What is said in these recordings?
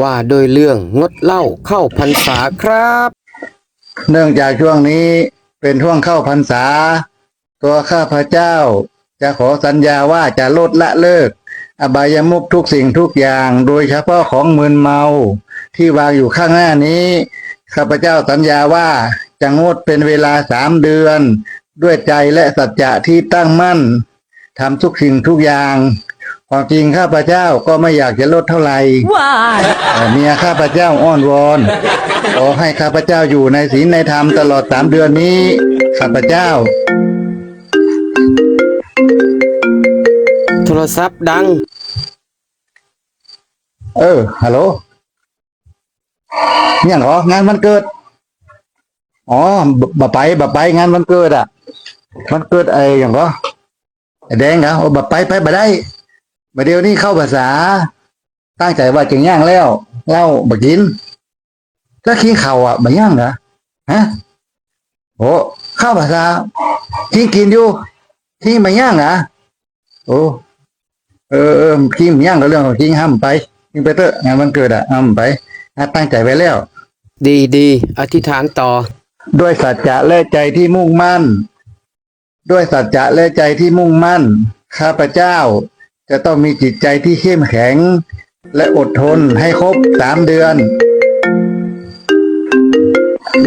ว่าโดยเรื่องงดเหล้าเข้าพรรษาครับ เนื่องจากช่วงนี้เป็นช่วงเข้าพรรษา ตัวข้าพเจ้า จะขอสัญญาว่าจะลดละเลิก อบายมุขทุกสิ่งทุกอย่างโดยเฉพาะของมึนเมา ที่วางอยู่ข้างหน้านี้ ข้าพเจ้าสัญญาว่าจะงดเป็นเวลาสามเดือน ด้วยใจและสัจจะที่ตั้งมั่นทำทุกสิ่งทุกอย่าง ความจริงข้าพเจ้าก็ไม่อยากจะลดเท่าไหร่ Why? แต่เมียข้าพเจ้าอ้อนวอนขอให้ข้าพเจ้าอยู่ในศีลในธรรมตลอดสามเดือนนี้ข้าพเจ้า โทรศัพท์ดัง เออฮัลโหลเนี่ยเหรองานวันเกิด อ๋อบะไปบะไปงานวันเกิดอะวันเกิดไอ้อย่างก็ไอ้แดงเหรอโอ้บะไปไปบะได้ บะเดียวนี้เข้าภาษา ตั้งใจว่าจึงย่างแล้วเหล้าบะกินแล้วขี้เข่าอะบะย่างเหรอฮะโอ้เข้าภาษาขี้กินอยู่ขี้บะย่างเหรอโอ้เออเออขี้บะย่างก็เรื่องของขี้ห้ามไปขี้ไปเถอะงานวันเกิดอะห้ามไปอะตั้งใจไว้แล้ว ดีดีอธิษฐานต่อ ด้วยสัจจะและใจที่มุ่งมั่น ด้วยสัจจะและใจที่มุ่งมั่น ข้าพเจ้า จะต้องมีจิตใจที่เข้มแข็ง และอดทนให้ครบสามเดือน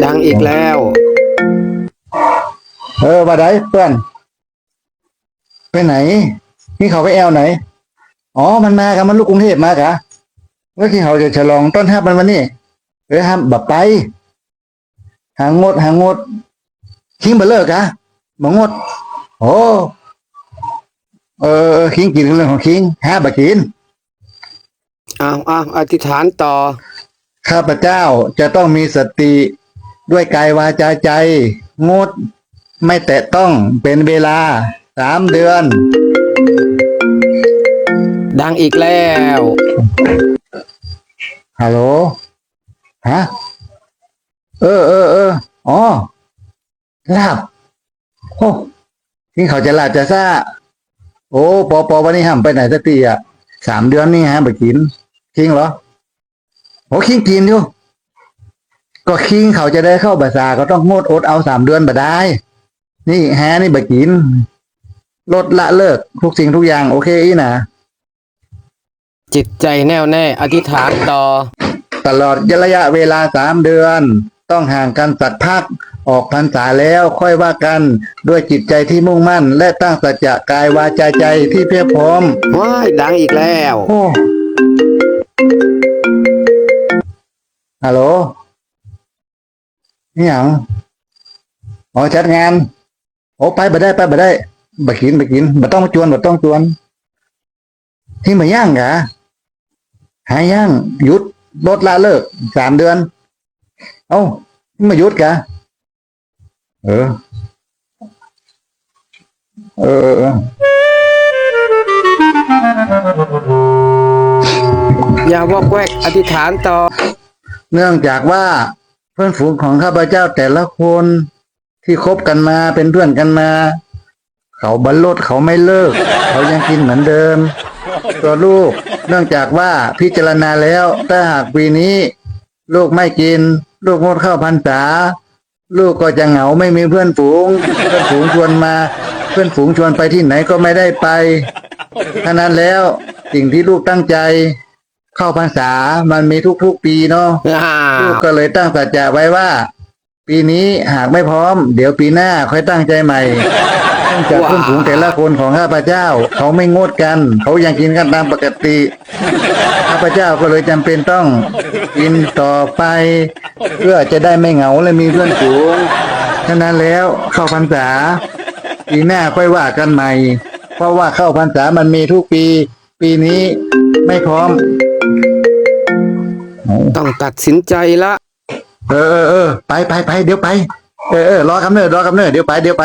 ดังอีกแล้ว เออว่าไดเพื่อน ไปไหนนี่เขาไปแอลไหน อ๋อมันมากับมันลูกกรุงเทพมากะแล้วที่เขาจะฉลองต้นฮับมันวันนี้เออห้ามบับไป หางดหางดคิงบะเลิกอะบงด โอ้ เออเออคิงกินเรื่องของคิงห้าบะกินเอาเอาอธิษฐานต่อ ข้าพเจ้าจะต้องมีสติด้วยกายวาจาใจ งด ไม่แตะต้องเป็นเวลาสามเดือน ดังอีกแล้วฮัลโหลฮะเออเออเอออ๋อลาบโอ้ที่เขาจะลาบจะซ่า โอ้ปอปอวันนี้ห้ามไปไหนสักทีอะสามเดือนนี่ฮะไปกินคิงเหรอโอ้คิงกินอยู่ ก็คิงเขาจะได้เข้าบาซาก็ต้องงดอดเอาสามเดือนบ่ได้ นี่แฮนี่บกิน ลดละเลิกทุกสิ่งทุกอย่าง โอเคอีนะจิตใจแน่วแน่ อธิษฐานต่อ ตลอดระยะเวลาสามเดือน ต้องห่างกันสักพัก ออกพรรษาแล้วค่อยว่ากันด้วยจิตใจที่มุ่งมั่น และตั้งสัจจะกายวาจาใจที่เพียบพร้อม ว้ายดังอีกแล้วโอ้ฮัลโหลนี่หยังอ๋อจัดงานโอ้ไปบ่ได้ไปบ่ได้บ่กินบ่กินบ่ต้องจวนบ่ต้องจวนที่มาย่างกะหาย่างหยุดลดละเลิกสามเดือน เอ้ามาหยุดกะ เออเออเออ เออ อย่าวอกแวกอธิษฐานต่อ เนื่องจากว่าเพื่อนฝูงของข้าพเจ้าแต่ละคนที่คบกันมาเป็นเพื่อนกันมา เขาบรรลุเขาไม่เลิก เขายังกินเหมือนเดิม ตัวลูก เนื่องจากว่าพิจารณาแล้วถ้าหากปีนี้ ลูกไม่กิน ลูกงดเข้าพรรษา ลูกก็จะเหงาไม่มีเพื่อนฝูง เพื่อนฝูงชวนมา เพื่อนฝูงชวนไปที่ไหนก็ไม่ได้ไปฉะนั้นแล้วสิ่งที่ลูกตั้งใจ เข้าพรรษามันมีทุกๆปีเนาะอ่าลูกก็เลยตั้งสัจจะไว้ว่า ปีนี้หากไม่พร้อม เดี๋ยวปีหน้าค่อยตั้งใจใหม่เนื่ องจากว้าวเพื่อนฝูงแต่ละคนของข้าพเจ้า เขาไม่งดกัน เขายังกินกันตามปกติข้าพเจ้าก็เลยจำเป็นต้องกินต่อไป เพื่อจะได้ไม่เหงาและมีเพื่อนฝูงฉะนั้นแล้วเข้าพรรษาปีหน้าค่อยว่ากันใหม่ เพราะว่าเข้าพรรษามันมีทุกปี ปีนี้ไม่พร้อม ต้องตัดสินใจละ เออเออเออไปไปไปเดี๋ยวไป เออเออรอกำเนิดรอกำเนิดเดี๋ยวไปเดี๋ยวไป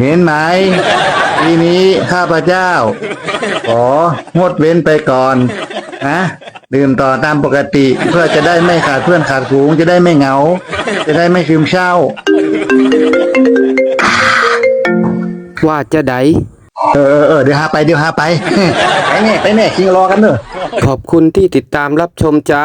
เห็นไหมทีนี้ข้าพเจ้า ของดเว้นไปก่อนนะดื่มต่อตามปกติ เพื่อจะได้ไม่ขาดเพื่อนขาดฝูงจะได้ไม่เหงา จะได้ไม่ซึมเศร้า ว่าจะไดเออเออเออเดี๋ยวหาไปเดี๋ยวหาไป ไปแน่ไปแน่คิงรอกันเนอะ ขอบคุณที่ติดตามรับชมจ้า